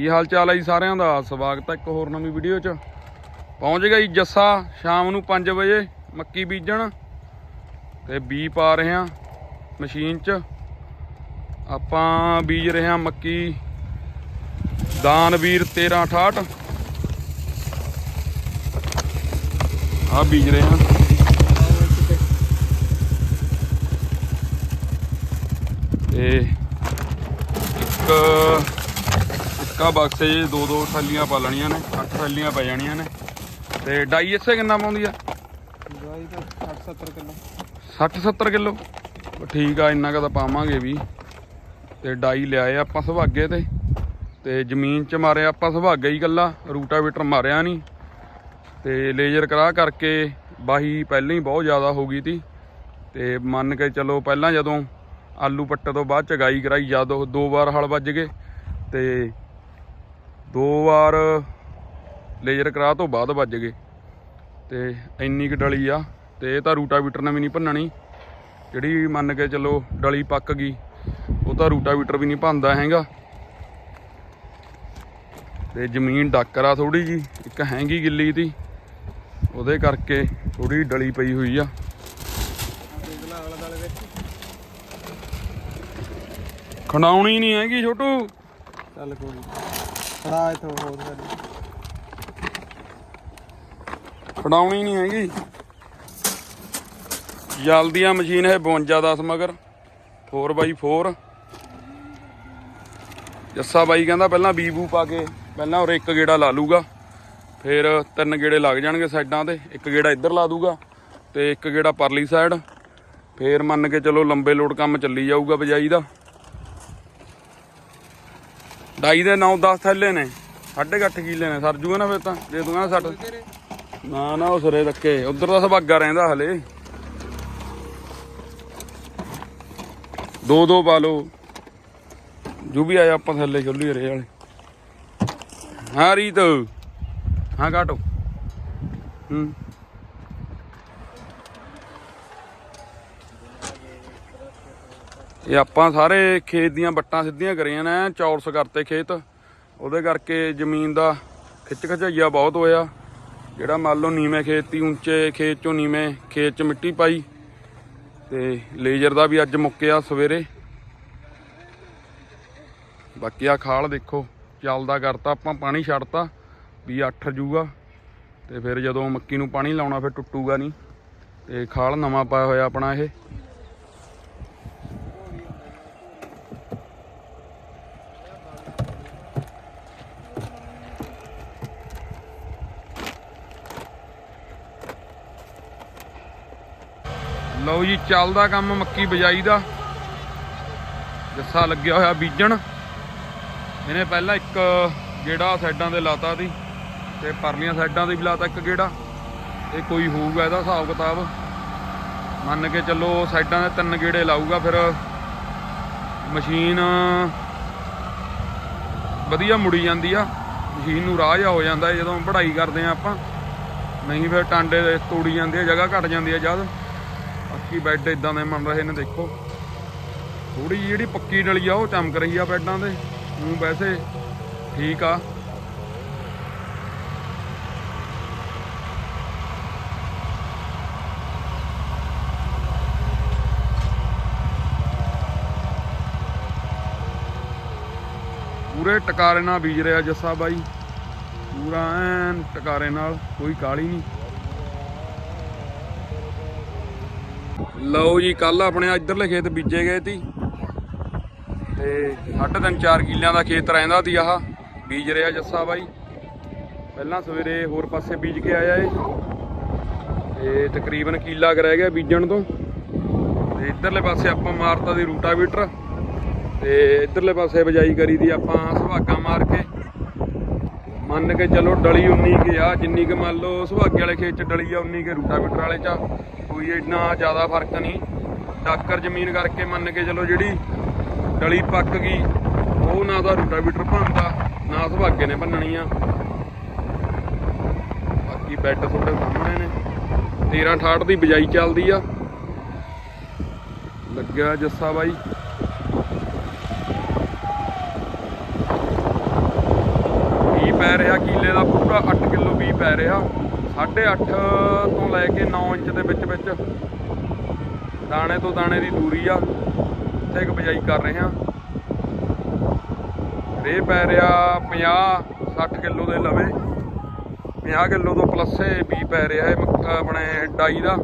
ਕੀ ਹਾਲ ਚਾਲ ਹੈ ਜੀ ਸਾਰਿਆਂ ਦਾ? ਸਵਾਗਤ ਹੈ ਇੱਕ ਹੋਰ ਨਵੀਂ ਵੀਡੀਓ 'ਚ। ਪਹੁੰਚ ਗਿਆ ਜੀ ਜੱਸਾ, ਸ਼ਾਮ ਨੂੰ 5 ਵਜੇ, ਮੱਕੀ ਬੀਜਣ। ਤੇ ਬੀ ਪਾ ਰਹੇ ਹਾਂ ਮਸ਼ੀਨ 'ਚ। ਆਪਾਂ ਬੀਜ ਰਹੇ ਹਾਂ ਮੱਕੀ। ਦਾਨਵੀਰ 1368 ਆ ਬੀਜ ਰਹੇ ਹਾਂ। ਤੇ ਇੱਕ ਇੱਕਾ ਬਕਸੇ 'ਚ ਦੋ ਦੋ ਥੈਲੀਆਂ ਪਾ ਲੈਣੀਆਂ ਨੇ ਅੱਠ ਥੈਲੀਆਂ ਪੈ ਜਾਣੀਆਂ ਨੇ। ਤੇ ਡਾਈ ਇਸੇ ਕਿੰਨਾ ਪਾਉਂਦੀ ਆ? ਦਵਾਈ ਤਾਂ 60 70 ਕਿਲੋ। 60 70 ਕਿਲੋ ਠੀਕ ਆ ਇੰਨਾ ਕੁ ਤਾਂ ਪਾਵਾਂਗੇ ਵੀ। ਤੇ ਡਾਈ ਲਿਆਏ ਆਪਾਂ ਸੁਭਾਗੇ ਤੇ। ਤੇ ਜ਼ਮੀਨ 'ਚ ਮਾਰਿਆ ਆਪਾਂ ਸੁਭਾਗਾ ਹੀ ਕੱਲਾ ਰੂਟਾਵੇਟਰ ਮਾਰਿਆ ਨਹੀਂ। ਤੇ ਲੇਜ਼ਰ ਕਰਾ ਕਰਕੇ ਬਾਹੀ ਪਹਿਲਾਂ ਹੀ ਬਹੁਤ ਜ਼ਿਆਦਾ ਹੋ ਗਈ ਤੀ। ਤੇ ਮੰਨ ਕੇ ਚੱਲੋ ਪਹਿਲਾਂ ਜਦੋਂ ਆਲੂ ਪੱਟੇ ਤੋਂ ਬਾਅਦ ਚਗਾਈ ਕਰਾਈ ਜਦੋਂ ਦੋ ਵਾਰ ਹਲ ਵੱਜ ਗਏ। ਤੇ ਦੋ ਵਾਰ ਲੇਜ਼ਰ ਕਰਾ ਤੋਂ ਬਾਅਦ ਵੱਜ ਗਏ ਤੇ ਇੰਨੀ ਕੁ ਡਲੀ ਆ ਤੇ ਇਹ ਤਾਂ ਰੂਟਾਵੀਟਰ ਨੇ ਵੀ ਨਹੀਂ ਭੰਨਣੀ। ਜਿਹੜੀ ਮੰਨ ਕੇ ਚੱਲੋ ਡਲੀ ਪੱਕ ਗਈ, ਉਹ ਤਾਂ ਰੂਟਾਵੀਟਰ ਵੀ ਨਹੀਂ ਭੰਨਦਾ ਹੈਗਾ। ਤੇ ਜ਼ਮੀਨ ਡਾਕਰ ਆ ਥੋੜੀ ਜੀ ਇੱਕ ਹੈਂਗੀ ਗਿੱਲੀ ਤੀ ਉਹਦੇ ਕਰਕੇ ਥੋੜੀ ਡਲੀ ਪਈ ਹੋਈ ਆ। ਦੇਖ ਖਣਾਉਣੀ ਨਹੀਂ ਹੈਗੀ ਛੋਟੂ। ਚੱਲ ਕੋਈ ਨੀ। ਇਥੋਂ ਹੋਰ ਕਰ ਖੜਾਉਣੀ ਨਹੀਂ ਹੈਗੀ। ਜਲਦੀ ਆ ਮਸ਼ੀਨ ਹੈ 52 10 ਮਗਰ। 4x4 ਜੱਸਾ ਬਾਈ ਕਹਿੰਦਾ ਪਹਿਲਾਂ ਬੀਬੂ ਪਾ ਕੇ, ਪਹਿਲਾਂ ਔਰ ਇੱਕ ਗੇੜਾ ਲਾ ਲੂਗਾ ਫਿਰ ਤਿੰਨ ਗੇੜੇ ਲੱਗ ਜਾਣਗੇ ਸਾਈਡਾਂ ਤੇ, ਇੱਕ ਗੇੜਾ ਇੱਧਰ ਲਾ ਦੂਗਾ ਤੇ ਇੱਕ ਗੇੜਾ ਪਰਲੀ ਸਾਈਡ ਫੇਰ ਮੰਨ ਕੇ ਚਲੋ ਲੰਬੇ ਲੋਡ ਕੰਮ ਚੱਲੀ ਜਾਊਗਾ ਬਜਾਈ ਦਾ। ਡਾਈ ਦੇ 9-10 ਥੈਲੇ ਨੇ। 8.5 ਕਿੱਲੇ ਨੇ। ਸਰ ਜੂਗਾ ਨਾ ਫਿਰ ਤਾਂ ਤੂੰ ਕਹਿੰਦਾ 60 ਨਾ ਨਾ ਉਹ ਸਿਰੇ ਰੱਖੇ ਉਧਰ ਦਾ ਸੁਭਾਗਾ ਰਹਿੰਦਾ ਹਲੇ। ਦੋ ਦੋ ਪਾ ਲਓ। ਜੋ ਵੀ ਆਇਆ ਆਪਾਂ ਥੱਲੇ ਖੁੱਲੀ ਰੇ ਵਾਲੇ। ਹਾਂ ਰੀਤ। ਹਾਂ ਕਾਟੋ। ਹੂੰ। ਇਹ ਆਪਾਂ ਸਾਰੇ ਖੇਤ ਦੀਆਂ ਬੱਟਾਂ ਸਿੱਧੀਆਂ ਕਰੀਆਂ ਨੇ, ਚੌਰਸ ਕਰਤੇ ਖੇਤ। ਉਹਦੇ ਕਰਕੇ ਜ਼ਮੀਨ ਦਾ ਖਿੱਚ ਖਚਾਈਆ ਬਹੁਤ ਹੋਇਆ। ਜਿਹੜਾ ਮੰਨ ਲਓ ਨੀਵੇਂ ਖੇਤ ਤੀ ਉੱਚੇ ਖੇਤ ਚੋਂ ਨੀਵੇਂ ਖੇਤ ਚ ਮਿੱਟੀ ਪਾਈ, ਤੇ ਲੇਜ਼ਰ ਦਾ ਵੀ ਅੱਜ ਮੁੱਕਿਆ ਸਵੇਰੇ। ਬਾਕੀ ਆ ਖਾਲ ਦੇਖੋ, ਚੱਲਦਾ ਕਰਤਾ, ਆਪਾਂ ਪਾਣੀ ਛੱਡਤਾ, ਵੀ ਅੱਠ ਜੂਗਾ। ਤੇ ਫਿਰ ਜਦੋਂ ਮੱਕੀ ਨੂੰ ਪਾਣੀ ਲਾਉਣਾ, ਫਿਰ ਟੁੱਟੂਗਾ ਨਹੀਂ। ਤੇ ਖਾਲ ਨਵਾਂ ਪਾਇਆ ਹੋਇਆ ਆਪਣਾ ਇਹ। ਲਓ ਜੀ, ਚੱਲਦਾ ਕੰਮ ਮੱਕੀ ਬਜਾਈ ਦਾ। ਜੱਸਾ ਲੱਗਿਆ ਹੋਇਆ ਬੀਜਣ। ਇਹਨੇ ਪਹਿਲਾਂ ਇੱਕ ਗੇੜਾ ਸਾਈਡਾਂ ਤੇ ਲਾਤਾ ਸੀ ਤੇ ਪਰਲੀਆਂ ਸਾਈਡਾਂ ਤੇ ਵੀ ਲਾਤਾ ਇੱਕ ਗੇੜਾ। ਇਹ ਕੋਈ ਹੋਊਗਾ ਇਹਦਾ ਹਿਸਾਬ ਕਿਤਾਬ। ਮੰਨ ਕੇ ਚੱਲੋ ਸਾਈਡਾਂ ਦੇ ਤਿੰਨ ਗੇੜੇ ਲਾਊਗਾ, ਫਿਰ ਮਸ਼ੀਨ ਵਧੀਆ ਮੁੜੀ ਜਾਂਦੀ ਆ। ਮਸ਼ੀਨ ਨੂੰ ਰਾਹ ਜਾ ਹੋ ਜਾਂਦਾ, ਜਦੋਂ ਵਢਾਈ ਕਰਦੇ ਆ ਆਪਾਂ। ਨਹੀਂ ਫਿਰ ਟਾਂਡੇ ਤੋੜੀ ਜਾਂਦੀ ਆ, ਜਗ੍ਹਾ ਘਟ ਜਾਂਦੀ ਆ ਜਦ। ਬਾਕੀ ਬੈੱਡ ਇਦਾਂ ਦੇ ਬਣ ਰਹੇ ਨੇ ਦੇਖੋ। ਥੋੜੀ ਜਿਹੀ ਜਿਹੜੀ ਪੱਕੀ ਡਲੀ ਆ, ਉਹ ਚਮਕ ਰਹੀ ਆ ਬੈੱਡਾਂ ਦੇ ਨੂੰ ਵੈਸੇ ਠੀਕ ਆ। ਪੂਰੇ ਟਕਾਰੇ ਨਾਲ ਬੀਜ ਰਿਹਾ ਜੱਸਾ ਬਾਈ। ਪੂਰਾ ਐਨ ਟਕਾਰੇ ਨਾਲ, ਕੋਈ ਕਾਲੀ ਨਹੀਂ। ਲਓ ਜੀ ਕੱਲ ਆਪਣੇ ਇੱਧਰਲੇ ਖੇਤ ਬੀਜੇ ਗਏ ਸੀ। ਤੇ ਸਾਢੇ ਤਿੰਨ ਚਾਰ ਕਿੱਲਿਆਂ ਦਾ ਖੇਤ ਰਹਿੰਦਾ ਸੀ ਆਹ, ਬੀਜ ਰਿਹਾ ਜੱਸਾ ਬਾਈ। ਪਹਿਲਾਂ ਸਵੇਰੇ ਹੋਰ ਪਾਸੇ ਬੀਜ ਕੇ ਆਇਆ ਏ। ਤੇ ਤਕਰੀਬਨ ਕਿੱਲਾ ਕਰ ਰਹਿ ਗਿਆ ਬੀਜਣ ਤੋਂ। ਤੇ ਇੱਧਰਲੇ ਪਾਸੇ ਆਪਾਂ ਮਾਰਤਾ ਦੀ ਰੂਟਾਵੀਟਰ। ਤੇ ਇੱਧਰਲੇ ਪਾਸੇ ਬਜਾਈ ਕਰੀ ਦੀ ਆਪਾਂ ਸੁਹਾਗਾ ਮਾਰ ਕੇ। ਮੰਨ ਕੇ ਚਲੋ ਡਲੀ 19 ਕਿ ਆ, ਜਿੰਨੀ ਕਿ ਮੰਨ ਲਓ ਸੁਹਾਗੇ ਵਾਲੇ ਖੇਤ ਚ ਡਲੀ ਆ 19 ਕਿ ਰੂਟਾਵੀਟਰ ਵਾਲੇ ਚ ਆ। ਕੋਈ ਇੰਨਾ ਜ਼ਿਆਦਾ ਫ਼ਰਕ ਨਹੀਂ। ਡਾਕਰ ਜ਼ਮੀਨ ਕਰਕੇ ਮੰਨ ਕੇ ਚਲੋ ਜਿਹੜੀ ਡਲੀ ਪੱਕ ਗਈ, ਉਹ ਨਾ ਤਾਂ ਰੂਟਾਵੀਟਰ ਭੰਨਦਾ, ਨਾ ਸੁਹਾਗੇ ਨੇ ਭੰਨਣੀ ਆ। ਬਾਕੀ ਬੈੱਡ ਤੁਹਾਡੇ ਸਾਹਮਣੇ ਨੇ। 13 68 ਦੀ ਬਜਾਈ ਚੱਲਦੀ ਆ। ਲੱਗਿਆ ਜੱਸਾ ਬਾਈ। ਪੈ ਰਿਹਾ, ਕਿੱਲੇ ਦਾ ਪੂਰਾ 8 ਕਿਲੋ ਬੀ ਪੈ ਰਿਹਾ। 8.5 ਤੋਂ ਲੈ ਕੇ 9 ਇੰਚ ਦੇ ਵਿੱਚ ਵਿੱਚ। ਦਾਣੇ ਤੋਂ ਦਾਣੇ ਦੀ ਦੂਰੀ ਆ। ਇੱਥੇ ਕੁ ਬਿਜਾਈ ਕਰ ਰਹੇ ਹਾਂ। ਰੇ ਪੈ ਰਿਹਾ 50 60 ਕਿਲੋ ਦੇ ਲਵੇ। 50 ਕਿਲੋ ਤੋਂ ਪਲੱਸੇ ਬੀ ਪੈ ਰਿਹਾ ਹੈ ਆਪਣੇ ਡਾਈ ਦਾ।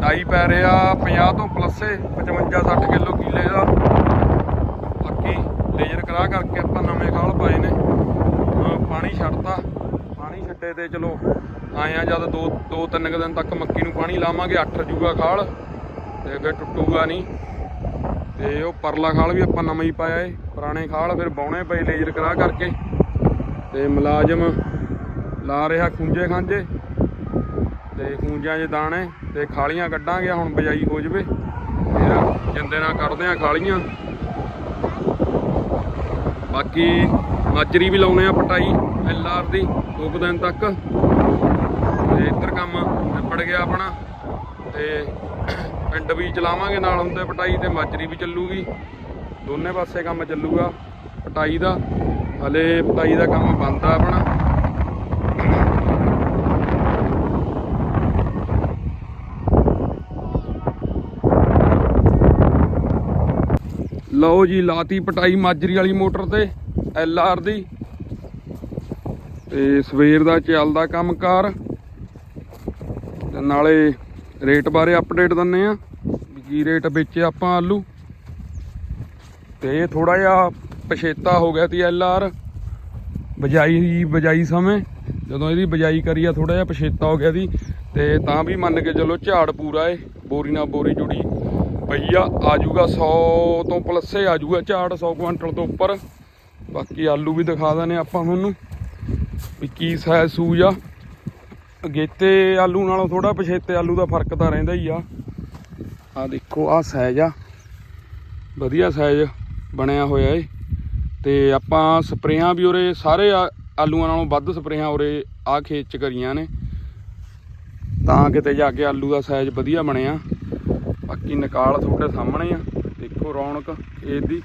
ਡਾਈ ਪੈ ਰਿਹਾ 50 ਤੋਂ ਪਲੱਸੇ 55 60 ਕਿਲੋ ਕੀਲੇ ਦਾ। ਬਾਕੀ ਲੇਜ਼ਰ ਕਰਾ ਕਰਕੇ ਆਪਾਂ ਨਵੇਂ ਖਾਲ ਪਾਏ ਨੇ। ਪਾਣੀ ਛੱਡਤਾ, ਪਾਣੀ ਛੱਡੇ ਤੇ ਚਲੋ ਆਇਆ ਜਦ ਦੋ ਦੋ ਤਿੰਨ ਕੁ ਦਿਨ ਤੱਕ ਮੱਕੀ ਨੂੰ ਪਾਣੀ ਲਾਵਾਂਗੇ, ਅੱਠ ਜੂਗਾ ਖਾਲ ਤੇ ਫਿਰ ਟੁੱਟੂਗਾ ਨਹੀਂ। ਤੇ ਉਹ ਪਰਲਾ ਖਾਲ ਵੀ ਆਪਾਂ ਨਵਾਂ ਹੀ ਪਾਇਆ ਏ, ਪੁਰਾਣੇ ਖਾਲ ਫਿਰ ਬਾਉਣੇ ਪਏ ਲੇਜ਼ਰ ਕਰਾ ਕਰਕੇ। ਤੇ ਮੁਲਾਜ਼ਮ ਲਾ ਰਿਹਾ ਖੂੰਜੇ ਖਾਂਜੇ। ਤੇ ਖੂੰਜਾਂ 'ਚ ਦਾਣੇ ਤੇ ਖਾਲੀਆਂ ਕੱਢਾਂਗੇ, ਹੁਣ ਬਜਾਈ ਹੋ ਜਵੇ। ਫਿਰ ਜਿੰਦੇ ਨਾਲ ਕੱਢਦੇ ਆ ਖਾਲੀਆਂ। ਬਾਕੀ ਮਾਜਰੀ ਵੀ ਲਾਉਨੇ ਆ ਪਟਾਈ ਐਲਆਰ ਦੀ ਦੋ ਕੁ ਦਿਨ ਤੱਕ। ਤੇ ਇੱਧਰ ਕੰਮ ਨਿਪੜ ਗਿਆ ਆਪਣਾ। ਤੇ ਪਿੰਡ ਵੀ ਚਲਾਵਾਂਗੇ ਨਾਲ ਹੁੰਦੇ ਪਟਾਈ ਤੇ ਮਾਜਰੀ ਵੀ ਚੱਲੂਗੀ। ਦੋਨੇ ਪਾਸੇ ਕੰਮ ਚੱਲੂਗਾ ਪਟਾਈ ਦਾ। ਹਲੇ ਪਟਾਈ ਦਾ ਕੰਮ ਬੰਦ ਆ ਆਪਣਾ। ਲਓ ਜੀ, ਲਾਤੀ ਪਟਾਈ ਮਾਜਰੀ ਵਾਲੀ ਮੋਟਰ ਤੇ। ਐਲ ਆਰ ਦੀ। ਤੇ ਸਵੇਰ ਦਾ ਚੱਲਦਾ ਕੰਮਕਾਰ। ਤੇ ਨਾਲੇ ਰੇਟ ਬਾਰੇ ਅਪਡੇਟ ਦਿੰਨੇ ਆ ਵੀ ਕੀ ਰੇਟ ਵੇਚੇ ਆਪਾਂ ਆਲੂ। ਤੇ ਇਹ ਥੋੜਾ ਜਿਹਾ ਪਛੇਤਾ ਹੋ ਗਿਆ ਸੀ ਐਲ ਆਰ। ਬਜਾਈ ਬਜਾਈ ਸਮੇਂ। ਜਦੋਂ ਇਹਦੀ ਬਜਾਈ ਕਰੀ ਆ ਥੋੜਾ ਜਿਹਾ ਪਛੇਤਾ ਹੋ ਗਿਆ ਸੀ। ਤੇ ਤਾਂ ਵੀ ਮੰਨ ਕੇ ਚਲੋ ਝਾੜ ਪੂਰਾ ਏ, ਬੋਰੀ ਨਾਲ ਬੋਰੀ ਜੁੜੀ ਪਈਆ ਆ। ਆਜੂਗਾ 100 ਤੋਂ ਪਲੱਸੇ ਆਜੂਗਾ ਝਾੜ 100 ਕੁਇੰਟਲ ਤੋਂ ਉੱਪਰ। ਬਾਕੀ ਆਲੂ ਵੀ ਦਿਖਾ ਦਨੇ ਆਪਾਂ ਤੁਹਾਨੂੰ ਵੀ ਕੀ ਸਾਈਜ਼ ਸੂਜ ਆ। ਅਗੇਤੇ ਆਲੂ ਨਾਲੋਂ ਥੋੜਾ ਪਛੇਤੇ ਆਲੂ ਦਾ ਫ਼ਰਕ ਤਾਂ ਰਹਿੰਦਾ ਹੀ ਆ। ਆ ਦੇਖੋ ਆ ਸਾਈਜ਼ ਆ। ਵਧੀਆ ਸਾਈਜ਼ ਬਣਿਆ ਹੋਇਆ ਏ। ਤੇ ਆਪਾਂ ਸਪਰੇਆਂ ਵੀ ਉਰੇ ਸਾਰੇ ਆ- ਆਲੂਆਂ ਨਾਲੋਂ ਵੱਧ ਸਪਰੇਆਂ ਉਰੇ ਆ ਖੇਤ ਚ ਕਰੀਆਂ ਨੇ। ਤਾਂ ਕਿਤੇ ਜਾ ਕੇ ਆਲੂ ਦਾ ਸਾਈਜ਼ ਵਧੀਆ ਬਣਿਆ। ਬਾਕੀ ਨਿਕਾਲ ਤੁਹਾਡੇ ਸਾਹਮਣੇ ਆ। ਦੇਖੋ ਰੌਣਕ, ਖੇਤ ਦੀ।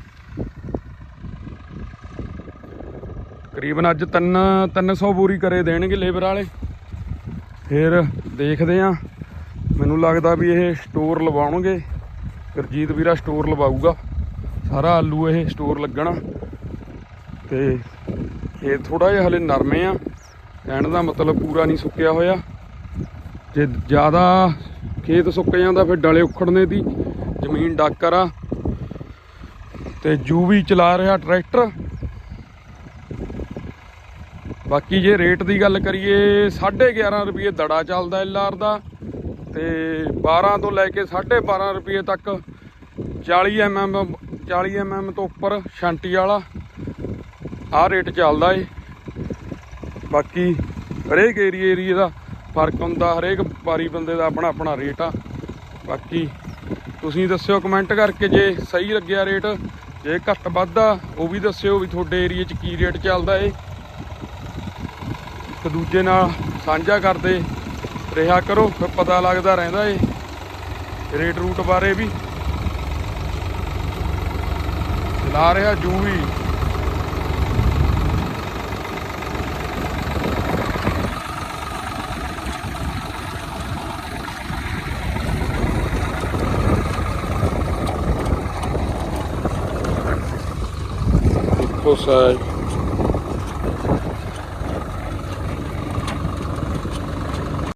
ਤਕਰੀਬਨ ਅੱਜ 3 300 ਬੋਰੀ ਕਰੇ ਦੇਣਗੇ ਲੇਬਰ ਵਾਲੇ। ਫਿਰ ਦੇਖਦੇ ਆ, ਮੈਨੂੰ ਲੱਗਦਾ ਵੀ ਇਹ ਸਟੋਰ ਲਵਾਉਣਗੇ। ਗੁਰਜੀਤ ਵੀਰਾ ਸਟੋਰ ਲਵਾਊਗਾ। ਸਾਰਾ ਆਲੂ ਇਹ ਸਟੋਰ ਲੱਗਣਾ। ਤੇ ਖੇਤ ਥੋੜਾ ਜਿਹਾ ਹਲੇ ਨਰਮੇ ਆ। ਕਹਿਣ ਦਾ ਮਤਲਬ ਪੂਰਾ ਨਹੀਂ ਸੁੱਕਿਆ ਹੋਇਆ। ਜੇ ਜ਼ਿਆਦਾ ਖੇਤ ਸੁੱਕ ਜਾਂਦਾ, ਫਿਰ ਡਲੇ ਉਖੜਨੇ ਦੀ। ਜ਼ਮੀਨ ਡਾਕਰ ਆ। ਤੇ ਜੂ ਵੀ ਚਲਾ ਰਿਹਾ ਟਰੈਕਟਰ। ਬਾਕੀ ਜੇ ਰੇਟ ਦੀ ਗੱਲ ਕਰੀਏ 11.5 ਰੁਪਏ ਦੜਾ ਚੱਲਦਾ ਐਲਆਰ ਦਾ ਤੇ 12 ਤੋਂ ਲੈ ਕੇ 12.5 ਰੁਪਏ ਤੱਕ 40 ਐਮਐਮ 40 ਐਮਐਮ ਤੋਂ ਉੱਪਰ ਛਾਂਟੀ ਵਾਲਾ। ਆਹ ਰੇਟ ਚੱਲਦਾ ਏ। ਬਾਕੀ ਹਰੇਕ ਏਰੀਏ ਏਰੀਏ ਦਾ ਫ਼ਰਕ ਹੁੰਦਾ, ਹਰੇਕ ਵਪਾਰੀ ਬੰਦੇ ਦਾ ਆਪਣਾ ਆਪਣਾ ਰੇਟ ਆ। ਬਾਕੀ ਤੁਸੀਂ ਦੱਸਿਓ ਕਮੈਂਟ ਕਰਕੇ ਜੇ ਸਹੀ ਲੱਗਿਆ ਰੇਟ, ਜੇ ਘੱਟ ਵੱਧ ਆ ਉਹ ਵੀ ਦੱਸਿਓ ਵੀ ਤੁਹਾਡੇ ਏਰੀਏ 'ਚ ਕੀ ਰੇਟ ਚੱਲਦਾ ਏ। ਇੱਕ ਦੂਜੇ ਨਾਲ ਸਾਂਝਾ ਕਰਦੇ ਰਿਹਾ ਕਰੋ, ਫਿਰ ਪਤਾ ਲੱਗਦਾ ਰਹਿੰਦਾ ਏ। ਰੇਟ ਰੂਟ ਬਾਰੇ ਵੀ। ਚਲਾ ਰਿਹਾ ਜੂ ਵੀ